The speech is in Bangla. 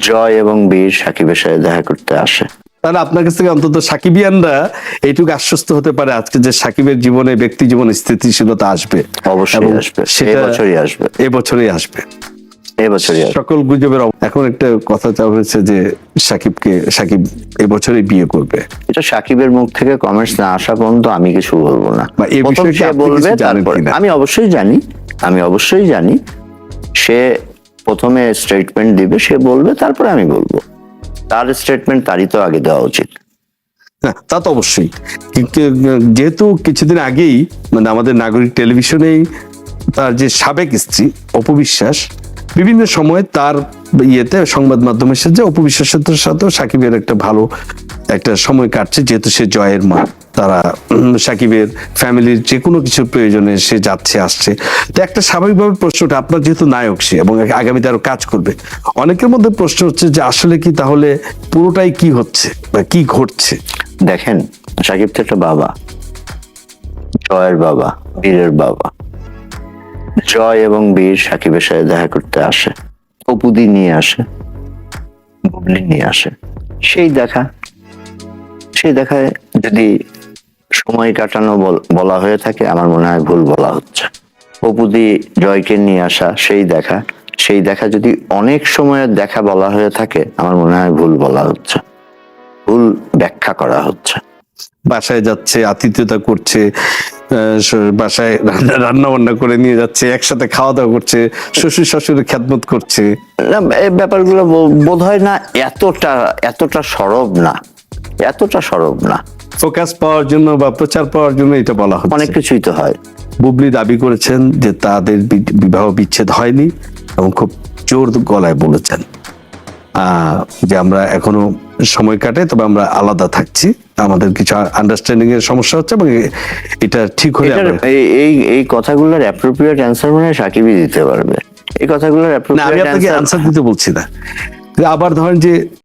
জয় এবং বীর সাকিবের সাথে দেখা করতে আসে। তাহলে আপনার কাছ থেকে অন্তত সাকিবিয়ানরা এইটুকু আশ্বস্ত হতে পারে আজকে যে সাকিবের জীবনে ব্যক্তি জীবনে স্থিতিশীলতা আসবে। অবশ্যই আসবে। সেটা আসবে। এবছরই আসবে। এবছরই সকল গুজবের এখন একটা কথা চাওয়া হয়েছে যে সাকিবকে সাকিব এবছরই বিয়ে করবে। এটা সাকিবের মুখ থেকে কমেন্টস না আসা পর্যন্ত আমি কিছু বলব না। প্রথম সে বলবে তারপরে আমি অবশ্যই জানি আমি অবশ্যই জানি সে প্রথমে স্টেটমেন্ট দিবে, সে বলবে, তারপরে আমি বলব। তার স্টেটমেন্ট তারই তো আগে দেওয়া উচিত। তা তো অবশ্যই। কিন্তু, যেহেতু কিছুদিন আগেই মানে আমাদের নাগরিক টেলিভিশনেই তার যে সাবেক স্ত্রী অপবিশ্বাস বিভিন্ন সময় তার ইয়েতে সংবাদ মাধ্যমের সাথে, অপবিশ্বাসের সাথেও সাকিবের একটা ভালো একটা সময় কাটছে, যেহেতু সে জয়ের মা। তারা সাকিবের ফ্যামিলির যে কোনো কিছুর প্রয়োজনে সে যাচ্ছে, আসছে। তো একটা স্বাভাবিকভাবে প্রশ্নটা আপনার যেহেতু নায়ক সে এবং আগামীতে আরও কাজ করবে, অনেকের মধ্যে প্রশ্ন হচ্ছে যে আসলে কি তাহলে পুরোটাই কি হচ্ছে বা কি ঘটছে? দেখেন, সাকিব তো একটা বাবা, জয়ের বাবা, বীরের বাবা। জয় এবং বীর সাকিবের সাথে দেখা করতে আসে। অপুদি নিয়ে আসে, বুবলি নিয়ে আসে। সেই দেখা, সেই দেখায় যদি সময় কাটানো বল- হয়ে থাকে, আমার মনে হয় ভুল বলা হচ্ছে। অপুদি জয়কে নিয়ে আসা, সেই দেখা সেই দেখা যদি অনেক সময়ের দেখা বলা হয়ে থাকে, আমার মনে হয় ভুল বলা হচ্ছে। ভুল ব্যাখ্যা করা হচ্ছে। বাসায় যাচ্ছে, আতিথ্যতা করছে বাসায় রান্না বান্না করে নিয়ে যাচ্ছে একসাথে খাওয়া দাওয়া করছে শ্বশুর শাশুড়ি খ্যাতমত করছে। এই ব্যাপারগুলো বোধ হয় না এতটা এতটা সরব না। এতটা সরব না। ফোকাস পাওয়ার জন্য বা প্রচার পাওয়ার জন্য এটা বলা অনেক কিছুই তো হয়। বুবলি দাবি করেছেন যে তাদের বিবাহ বিচ্ছেদ হয়নি এবং খুব জোর গলায় বলেছেন। আহ, যে আমরা এখনও সময় কাটে তবে আমরা আলাদা থাকছি। আমাদের কিছু আন্ডারস্ট্যান্ডিং এর সমস্যা হচ্ছে এবং এটা ঠিক হয়ে যাবে এই এই কথাগুলোর অ্যাপ্রোপ্রিয়েট অ্যান্সার মনে হয় সাকিবই দিতে পারবে। এই কথাগুলোর অ্যাপ্রোপ্রিয়েট আমি আপনাকে অ্যান্সার দিতে বলছি না। আবার ধরেন যে